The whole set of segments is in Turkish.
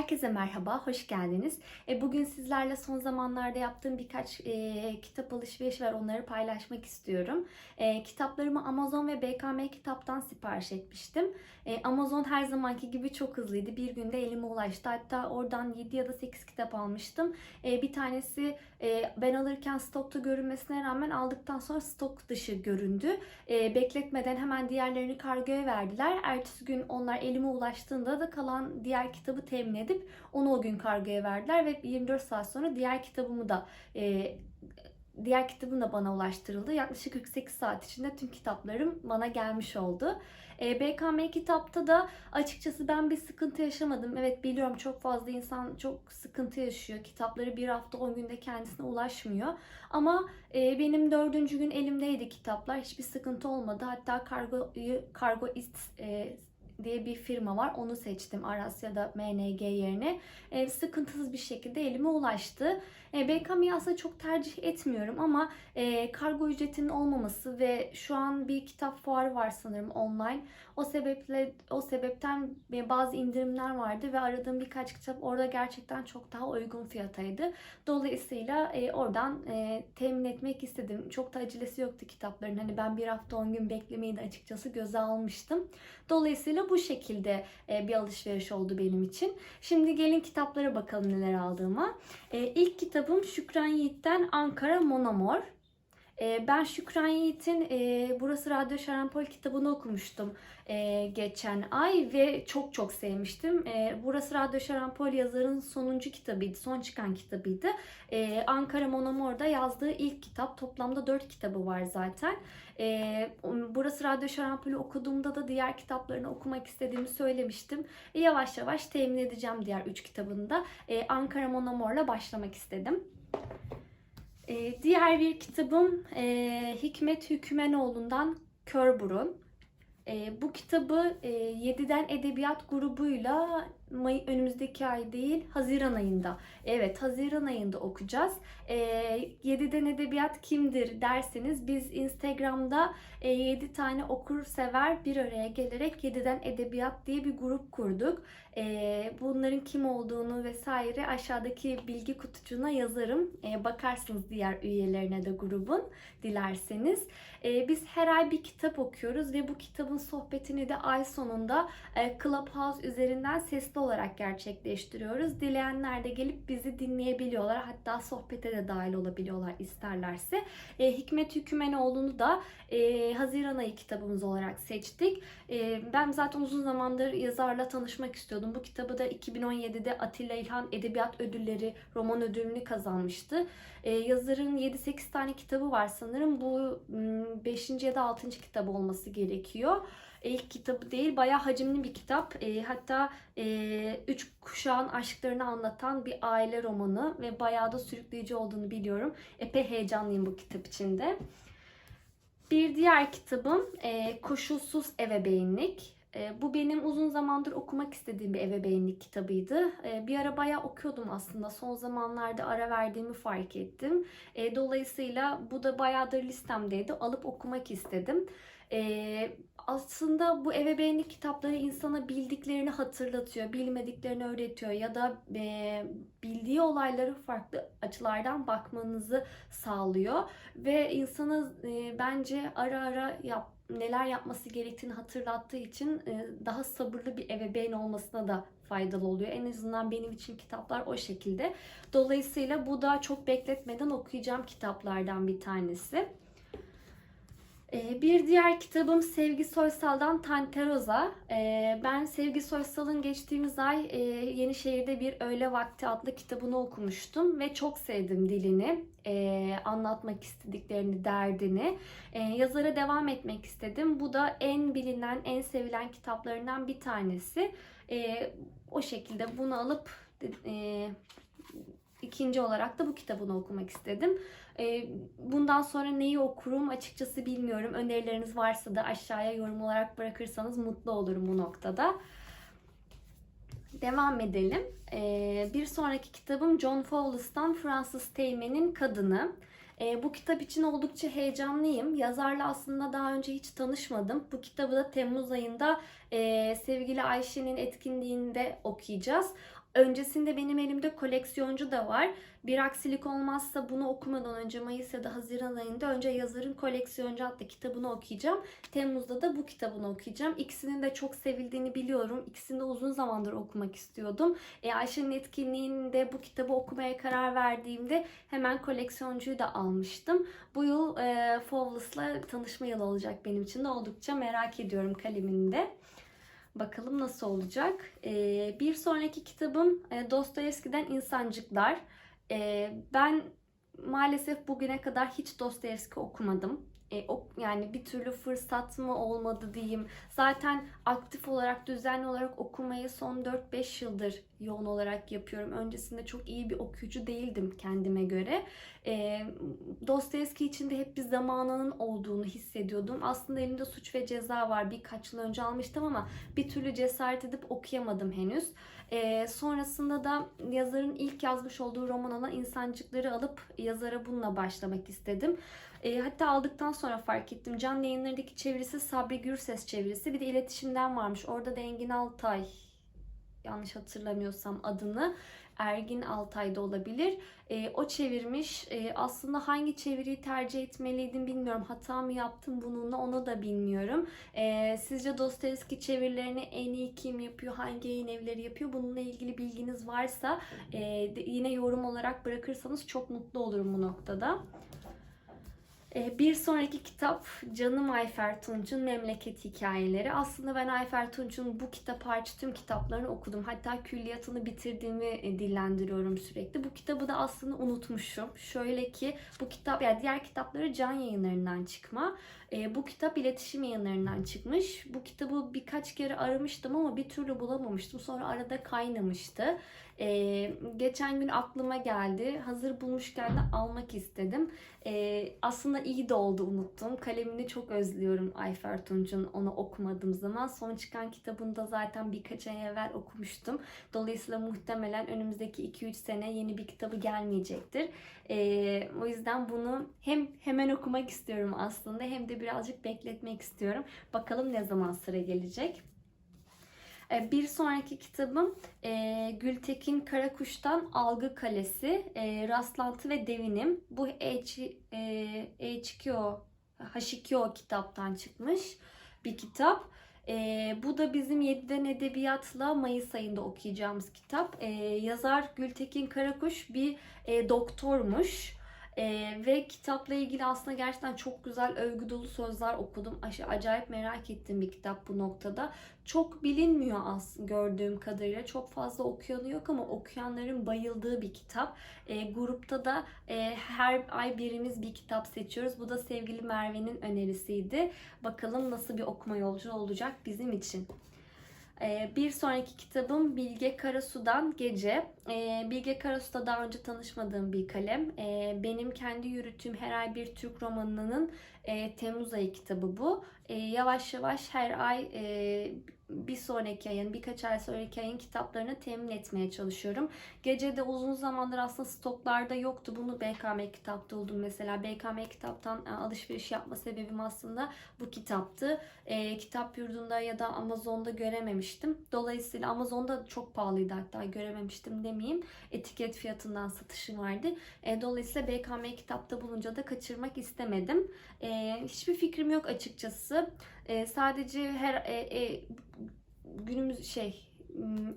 Herkese merhaba, hoş geldiniz. E, bugün sizlerle son zamanlarda yaptığım birkaç e, kitap alışverişi var, onları paylaşmak istiyorum. E, kitaplarımı Amazon ve BKM kitaptan sipariş etmiştim. E, Amazon her zamanki gibi çok hızlıydı, bir günde elime ulaştı. Hatta oradan 7 ya da 8 kitap almıştım. E, bir tanesi e, ben alırken stokta görünmesine rağmen aldıktan sonra stok dışı göründü. E, bekletmeden hemen diğerlerini kargoya verdiler. Ertesi gün onlar elime ulaştığında da kalan diğer kitabı temin edip onu o gün kargoya verdiler ve 24 saat sonra diğer kitabımı da e, diğer kitabım da bana ulaştırıldı. Yaklaşık 48 saat içinde tüm kitaplarım bana gelmiş oldu. E, BKM kitapta da açıkçası ben bir sıkıntı yaşamadım. Evet biliyorum çok fazla insan çok sıkıntı yaşıyor. Kitapları bir hafta 10 günde kendisine ulaşmıyor. Ama e, benim dördüncü gün elimdeydi kitaplar. Hiçbir sıkıntı olmadı. Hatta kargoyu, kargoist e, diye bir firma var. Onu seçtim Arasya'da MNG yerine. E, sıkıntısız bir şekilde elime ulaştı. E, BKM'yi aslında çok tercih etmiyorum ama e, kargo ücretinin olmaması ve şu an bir kitap fuarı var sanırım online. O sebeple o sebepten bazı indirimler vardı ve aradığım birkaç kitap orada gerçekten çok daha uygun fiyataydı. Dolayısıyla e, oradan e, temin etmek istedim. Çok da acelesi yoktu kitapların. Hani ben bir hafta 10 gün beklemeyi de açıkçası göze almıştım. Dolayısıyla bu şekilde e, bir alışveriş oldu benim için. Şimdi gelin kitaplara bakalım neler aldığıma. E, ilk kitabım Şükran Yiğit'ten Ankara Monomor. E, ben Şükran Yiğit'in e, Burası Radyo Şarampol kitabını okumuştum e, geçen ay ve çok çok sevmiştim. E, Burası Radyo Şarampol yazarın sonuncu kitabıydı, son çıkan kitabıydı. Ankara Monomor'da yazdığı ilk kitap. Toplamda dört kitabı var zaten. Burası Radyo Şarampol'ü okuduğumda da diğer kitaplarını okumak istediğimi söylemiştim. Yavaş yavaş temin edeceğim diğer üç kitabını da. Ankara Monomor'la başlamak istedim. Ee, diğer bir kitabım e, Hikmet Hükümenoğlu'ndan Kör Burun. E, bu kitabı e, 7'den Edebiyat grubuyla May, önümüzdeki ay değil Haziran ayında. Evet Haziran ayında okuyacağız. E, 7'den Edebiyat kimdir derseniz biz Instagram'da e, 7 tane okur sever bir araya gelerek 7'den Edebiyat diye bir grup kurduk. E, bunların kim olduğunu vesaire aşağıdaki bilgi kutucuğuna yazarım. E, bakarsınız diğer üyelerine de grubun dilerseniz. E, biz her ay bir kitap okuyoruz ve bu kitabın sohbetini de ay sonunda e, Clubhouse üzerinden sesli olarak gerçekleştiriyoruz. Dileyenler de gelip bizi dinleyebiliyorlar. Hatta sohbete de dahil olabiliyorlar isterlerse. E, Hikmet Hükümenoğlu'nu da e, Haziran ayı kitabımız olarak seçtik. E, ben zaten uzun zamandır yazarla tanışmak istiyordum. Bu kitabı da 2017'de Atilla İlhan Edebiyat Ödülleri roman ödülünü kazanmıştı. E, yazarın 7-8 tane kitabı var sanırım. Bu 5. ya da 6. kitap olması gerekiyor ilk kitabı değil bayağı hacimli bir kitap. E, hatta e, üç kuşağın aşklarını anlatan bir aile romanı ve bayağı da sürükleyici olduğunu biliyorum. Epey heyecanlıyım bu kitap içinde. Bir diğer kitabım e, Koşulsuz Ebeveynlik. E, bu benim uzun zamandır okumak istediğim bir ebeveynlik kitabıydı. E, bir ara bayağı okuyordum aslında. Son zamanlarda ara verdiğimi fark ettim. E, dolayısıyla bu da bayağıdır listemdeydi. Alıp okumak istedim. E, aslında bu ebeveynlik kitapları insana bildiklerini hatırlatıyor, bilmediklerini öğretiyor ya da e, bildiği olayları farklı açılardan bakmanızı sağlıyor ve insanı e, bence ara ara yap, neler yapması gerektiğini hatırlattığı için e, daha sabırlı bir ebeveyn olmasına da faydalı oluyor. En azından benim için kitaplar o şekilde. Dolayısıyla bu da çok bekletmeden okuyacağım kitaplardan bir tanesi. Bir diğer kitabım Sevgi Soysal'dan Tanteroza. Ben Sevgi Soysal'ın geçtiğimiz ay Yenişehir'de bir Öğle Vakti adlı kitabını okumuştum ve çok sevdim dilini, anlatmak istediklerini, derdini. Yazara devam etmek istedim. Bu da en bilinen, en sevilen kitaplarından bir tanesi. O şekilde bunu alıp ikinci olarak da bu kitabını okumak istedim. Ee, bundan sonra neyi okurum açıkçası bilmiyorum. Önerileriniz varsa da aşağıya yorum olarak bırakırsanız mutlu olurum bu noktada. Devam edelim. Ee, bir sonraki kitabım John Fowles'tan Francis Teğmen'in Kadını. E, bu kitap için oldukça heyecanlıyım. Yazarla aslında daha önce hiç tanışmadım. Bu kitabı da Temmuz ayında e, sevgili Ayşe'nin etkinliğinde okuyacağız. Öncesinde benim elimde koleksiyoncu da var. Bir aksilik olmazsa bunu okumadan önce Mayıs ya da Haziran ayında önce yazarın koleksiyoncu adlı kitabını okuyacağım. Temmuz'da da bu kitabını okuyacağım. İkisinin de çok sevildiğini biliyorum. İkisini de uzun zamandır okumak istiyordum. E, Ayşe'nin etkinliğinde bu kitabı okumaya karar verdiğimde hemen koleksiyoncuyu da almıştım. Bu yıl e, Fowles'la tanışma yılı olacak benim için de oldukça merak ediyorum kaleminde. Bakalım nasıl olacak. Ee, bir sonraki kitabım e, Dostoyevski'den İnsancıklar. Ee, ben maalesef bugüne kadar hiç Dostoyevski okumadım. E, o, yani bir türlü fırsat mı olmadı diyeyim. Zaten aktif olarak, düzenli olarak okumayı son 4-5 yıldır yoğun olarak yapıyorum. Öncesinde çok iyi bir okuyucu değildim kendime göre. E, Dostoyevski için de hep bir zamanının olduğunu hissediyordum. Aslında elimde suç ve ceza var. Birkaç yıl önce almıştım ama bir türlü cesaret edip okuyamadım henüz. E, sonrasında da yazarın ilk yazmış olduğu roman olan İnsancıkları alıp yazara bununla başlamak istedim. E, hatta aldıktan sonra fark ettim. Can yayınlarındaki çevirisi Sabri Gürses çevirisi. Bir de iletişimden varmış. Orada da Engin Altay yanlış hatırlamıyorsam adını Ergin Altay'da olabilir. E, o çevirmiş. E, aslında hangi çeviriyi tercih etmeliydim bilmiyorum. Hata mı yaptım bununla onu da bilmiyorum. E, sizce Dostoyevski çevirilerini en iyi kim yapıyor? Hangi yayın evleri yapıyor? Bununla ilgili bilginiz varsa e, yine yorum olarak bırakırsanız çok mutlu olurum bu noktada. Ee, Bir sonraki kitap Canım Ayfer Tunç'un Memleket Hikayeleri. Aslında ben Ayfer Tunç'un bu kitap hariç tüm kitaplarını okudum. Hatta külliyatını bitirdiğimi e, dillendiriyorum sürekli. Bu kitabı da aslında unutmuşum. Şöyle ki bu kitap yani diğer kitapları Can yayınlarından çıkma. E, bu kitap iletişim yayınlarından çıkmış. Bu kitabı birkaç kere aramıştım ama bir türlü bulamamıştım. Sonra arada kaynamıştı. E, geçen gün aklıma geldi. Hazır bulmuşken de almak istedim. E, aslında iyi de oldu unuttum. Kalemini çok özlüyorum Ayfer Tunç'un onu okumadığım zaman. Son çıkan kitabını da zaten birkaç ay evvel okumuştum. Dolayısıyla muhtemelen önümüzdeki 2-3 sene yeni bir kitabı gelmeyecektir. E, o yüzden bunu hem hemen okumak istiyorum aslında hem de birazcık bekletmek istiyorum. Bakalım ne zaman sıra gelecek. E, Bir sonraki kitabım e, Gültekin Karakuş'tan Algı Kalesi, e, Rastlantı ve Devinim. Bu H, e, H2O, H2O kitaptan çıkmış bir kitap. Bu da bizim 7'den Edebiyat'la Mayıs ayında okuyacağımız kitap. Yazar Gültekin Karakuş bir e, doktormuş. Ee, ve kitapla ilgili aslında gerçekten çok güzel övgü dolu sözler okudum. Aş- Acayip merak ettiğim bir kitap bu noktada. Çok bilinmiyor az gördüğüm kadarıyla. Çok fazla okuyanı yok ama okuyanların bayıldığı bir kitap. Ee, grupta da e, her ay birimiz bir kitap seçiyoruz. Bu da sevgili Merve'nin önerisiydi. Bakalım nasıl bir okuma yolculuğu olacak bizim için. Ee, Bir sonraki kitabım Bilge Karasu'dan Gece. Ee, Bilge Karasu da daha önce tanışmadığım bir kalem. Ee, Benim kendi yürüttüğüm her ay bir Türk romanının e, Temmuz ayı kitabı bu. Yavaş yavaş her ay e, bir sonraki ayın, birkaç ay sonraki ayın kitaplarını temin etmeye çalışıyorum. Gece de uzun zamandır aslında stoklarda yoktu. Bunu BKM kitapta buldum mesela. BKM kitaptan e, alışveriş yapma sebebim aslında bu kitaptı. E, kitap yurdunda ya da Amazon'da görememiştim. Dolayısıyla Amazon'da çok pahalıydı hatta görememiştim demeyeyim. Etiket fiyatından satışı vardı. E, dolayısıyla BKM kitapta bulunca da kaçırmak istemedim. E, hiçbir fikrim yok açıkçası. E, sadece her e, e, günümüz şey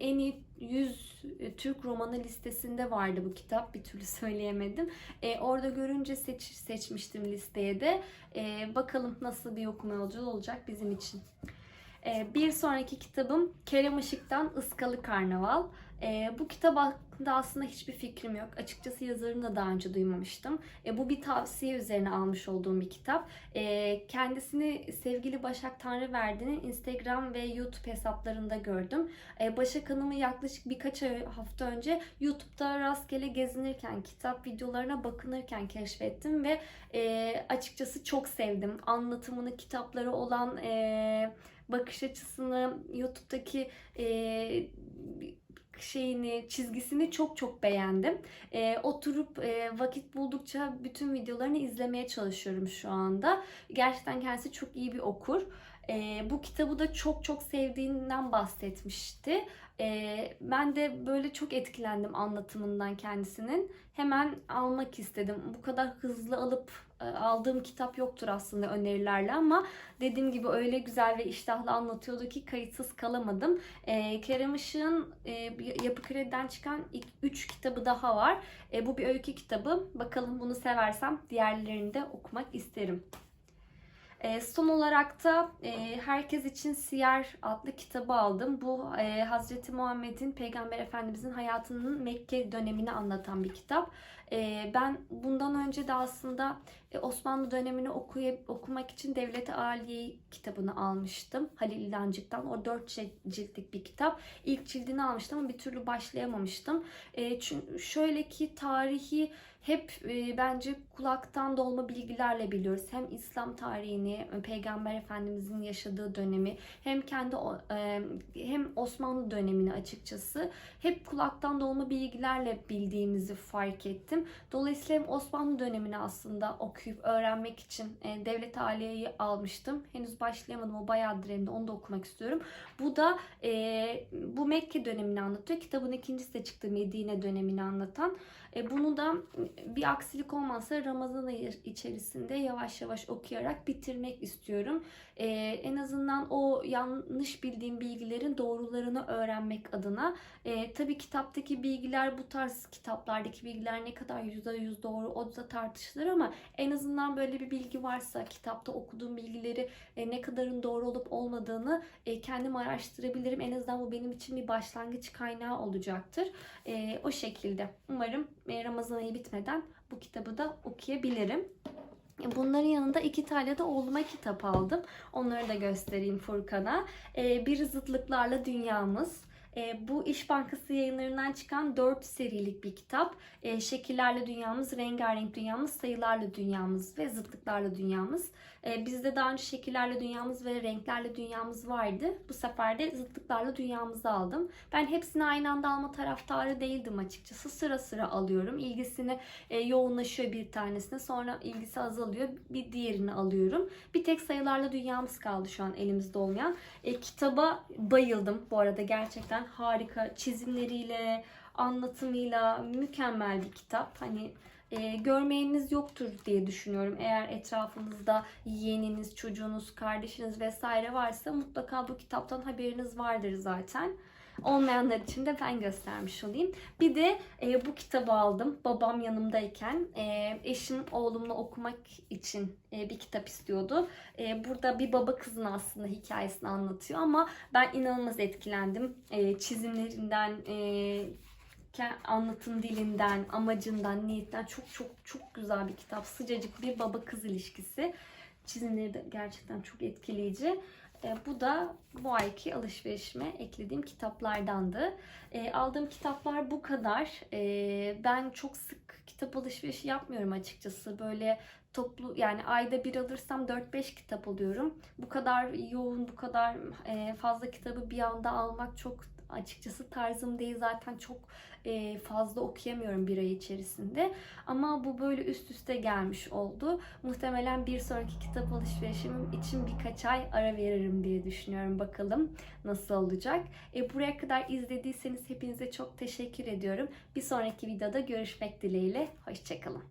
en iyi 100 Türk romanı listesinde vardı bu kitap. Bir türlü söyleyemedim. E, orada görünce seç, seçmiştim listeye de. E, bakalım nasıl bir okuma yolculuğu olacak bizim için. E, bir sonraki kitabım Kerem Işık'tan Iskalı Karnaval. E, bu kitap hakkında aslında hiçbir fikrim yok. Açıkçası yazarını da daha önce duymamıştım. E, bu bir tavsiye üzerine almış olduğum bir kitap. Kendisini sevgili Başak Tanrıverdi'nin Instagram ve YouTube hesaplarında gördüm. Başak Hanım'ı yaklaşık birkaç hafta önce YouTube'da rastgele gezinirken, kitap videolarına bakınırken keşfettim ve e, açıkçası çok sevdim. Anlatımını, kitapları olan e, bakış açısını, YouTube'daki e, şeyini, çizgisini çok çok beğendim. E, oturup e, vakit buldukça bütün videolarını izlemeye çalışıyorum şu anda. Gerçekten kendisi çok iyi bir okur. E, bu kitabı da çok çok sevdiğinden bahsetmişti. E, ben de böyle çok etkilendim anlatımından kendisinin. Hemen almak istedim. Bu kadar hızlı alıp aldığım kitap yoktur aslında önerilerle ama dediğim gibi öyle güzel ve iştahlı anlatıyordu ki kayıtsız kalamadım. E, Kerem Işık'ın e, Yapı Kredi'den çıkan ilk 3 kitabı daha var. E, bu bir öykü kitabı. Bakalım bunu seversem diğerlerini de okumak isterim. E, son olarak da e, Herkes için Siyer adlı kitabı aldım. Bu e, Hazreti Muhammed'in, Peygamber Efendimizin hayatının Mekke dönemini anlatan bir kitap. E, ben bundan önce de aslında e, Osmanlı dönemini okuyup, okumak için Devlet-i Aliye kitabını almıştım. Halil İlancık'tan. O dört ciltlik bir kitap. İlk cildini almıştım ama bir türlü başlayamamıştım. E, çünkü şöyle ki tarihi hep e, bence kulaktan dolma bilgilerle biliyoruz. Hem İslam tarihini, Peygamber Efendimizin yaşadığı dönemi, hem kendi e, hem Osmanlı dönemini açıkçası hep kulaktan dolma bilgilerle bildiğimizi fark ettim. Dolayısıyla hem Osmanlı dönemini aslında okuyup öğrenmek için e, Devlet Aliye'yi almıştım. Henüz başlayamadım. O bayağıdır elimde. Onu da okumak istiyorum. Bu da e, bu Mekke dönemini anlatıyor. Kitabın ikincisi de çıktı Medine dönemini anlatan. E, bunu da bir aksilik olmazsa Ramazan ayı içerisinde yavaş yavaş okuyarak bitirmek istiyorum. E, en azından o yanlış bildiğim bilgilerin doğrularını öğrenmek adına. E, tabii kitaptaki bilgiler bu tarz kitaplardaki bilgiler ne kadar %100 doğru o da tartışılır ama en azından böyle bir bilgi varsa kitapta okuduğum bilgileri e, ne kadarın doğru olup olmadığını e, kendim araştırabilirim. En azından bu benim için bir başlangıç kaynağı olacaktır. E, o şekilde. Umarım e, Ramazan ayı bitmeden bu kitabı da okuyabilirim. E, bunların yanında iki tane de oğluma kitap aldım. Onları da göstereyim Furkan'a. E, bir Zıtlıklarla Dünyamız. E, bu İş Bankası yayınlarından çıkan 4 serilik bir kitap. E, şekillerle dünyamız, rengarenk dünyamız, sayılarla dünyamız ve zıtlıklarla dünyamız. E, bizde daha önce şekillerle dünyamız ve renklerle dünyamız vardı. Bu sefer de zıtlıklarla dünyamızı aldım. Ben hepsini aynı anda alma taraftarı değildim açıkçası. Sıra sıra alıyorum. İlgisini e, yoğunlaşıyor bir tanesine. Sonra ilgisi azalıyor. Bir diğerini alıyorum. Bir tek sayılarla dünyamız kaldı şu an elimizde olmayan. E, kitaba bayıldım bu arada gerçekten harika çizimleriyle, anlatımıyla mükemmel bir kitap. Hani e, görmeyeniniz yoktur diye düşünüyorum. Eğer etrafınızda yeğeniniz, çocuğunuz, kardeşiniz vesaire varsa mutlaka bu kitaptan haberiniz vardır zaten. Olmayanlar için de ben göstermiş olayım. Bir de e, bu kitabı aldım babam yanımdayken. E, eşim oğlumla okumak için e, bir kitap istiyordu. E, burada bir baba kızın aslında hikayesini anlatıyor ama ben inanılmaz etkilendim. E, çizimlerinden, e, anlatım dilinden, amacından, niyetten çok çok çok güzel bir kitap. Sıcacık bir baba kız ilişkisi. Çizimleri de gerçekten çok etkileyici. E, bu da bu ayki alışverişime eklediğim kitaplardandı. E, aldığım kitaplar bu kadar. E, ben çok sık kitap alışverişi yapmıyorum açıkçası. Böyle toplu yani ayda bir alırsam 4-5 kitap alıyorum. Bu kadar yoğun, bu kadar e, fazla kitabı bir anda almak çok açıkçası tarzım değil. Zaten çok e, fazla okuyamıyorum bir ay içerisinde. Ama bu böyle üst üste gelmiş oldu. Muhtemelen bir sonraki kitap alışverişim için birkaç ay ara veririm diye düşünüyorum. Bakalım nasıl olacak. E, buraya kadar izlediyseniz hepinize çok teşekkür ediyorum. Bir sonraki videoda görüşmek dileğiyle. Hoşçakalın.